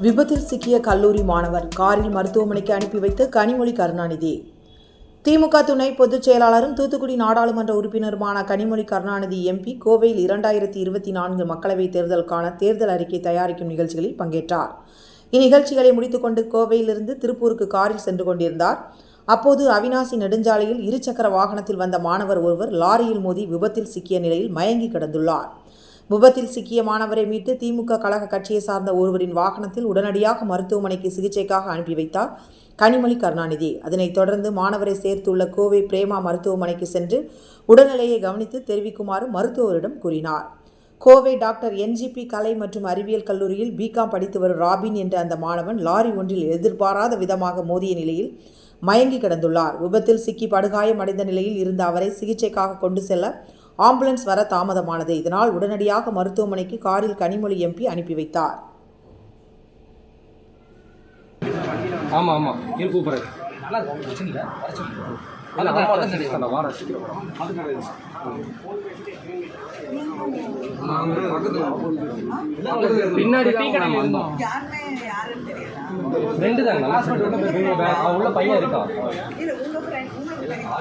விபத்தில் சிக்கிய கல்லூரி மாணவர் காரில் மருத்துவமனைக்கு அனுப்பி வைத்த கனிமொழி கருணாநிதி. திமுக துணை பொதுச் செயலாளரும் தூத்துக்குடி நாடாளுமன்ற உறுப்பினருமான கனிமொழி கருணாநிதி எம்பி கோவையில் இரண்டாயிரத்தி இருபத்தி நான்கு மக்களவைத் தேர்தலுக்கான தேர்தல் அறிக்கை தயாரிக்கும் நிகழ்ச்சிகளில் பங்கேற்றார். இந்நிகழ்ச்சிகளை முடித்துக்கொண்டு கோவையிலிருந்து திருப்பூருக்கு காரில் சென்று கொண்டிருந்தார். அப்போது அவினாசி நெடுஞ்சாலையில் இருசக்கர வாகனத்தில் வந்த மாணவர் ஒருவர் லாரியில் மோதி விபத்தில் சிக்கிய நிலையில் மயங்கி கிடந்துள்ளார். விபத்தில் சிக்கிய மாணவரை மீட்டு திமுக கழக கட்சியை சார்ந்த ஒருவரின் வாகனத்தில் உடனடியாக மருத்துவமனைக்கு சிகிச்சைக்காக அனுப்பி வைத்தார் கனிமொழி கருணாநிதி. அதனைத் தொடர்ந்து மாணவரை சேர்த்துள்ள கோவை பிரேமா மருத்துவமனைக்கு சென்று உடல்நிலையை கவனித்து தெரிவிக்குமாறு மருத்துவரிடம் கூறினார். கோவை டாக்டர் என்ஜிபி கலை மற்றும் அறிவியல் கல்லூரியில் பிகாம் படித்து வரும் ராபின் என்ற அந்த மாணவன் லாரி ஒன்றில் எதிர்பாராத விதமாக மோதிய நிலையில் மயங்கி கிடந்துள்ளார். விபத்தில் சிக்கி படுகாயம் அடைந்த நிலையில் இருந்த அவரை சிகிச்சைக்காக கொண்டு செல்ல ஆம்புலன்ஸ் வர தாமதமானது. இதனால் உடனடியாக மருத்துவமனைக்கு காரில் கனிமொழி எம்பி அனுப்பி வைத்தார். ஆமாம் ஆமாம் இரு கூப்பிட்றேன். பின்னாடி தெரியல ரெண்டு தாங்க உள்ள பையன் இருக்கா? இல்ல உங்க ஃப்ரெண்ட் உங்களுக்கு தெரியும்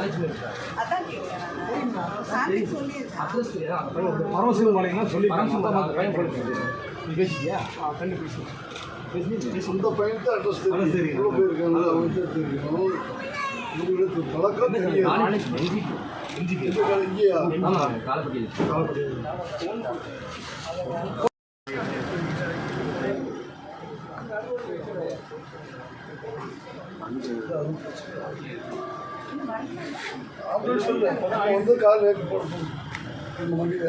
அதான் கேட்கிறேன் நான். சாமி சொல்லியிருக்கேன் பரமசிவம் சொல்லி பையன் நீ பேசிட்டியா? ஃப்ரெண்டு பேசி சொந்த பையனுக்கு அட்ரஸ் தெரியும். எவ்வளோ பேர் இருக்காங்க. அவங்களுக்கு தெரியும். உங்களுக்கு பழக்கம் தெரியும் இங்கேயா காலப்பட்டியில். அப்படின்னு சொல்லுவேன் வந்து கால் போட்டு உங்களுக்கு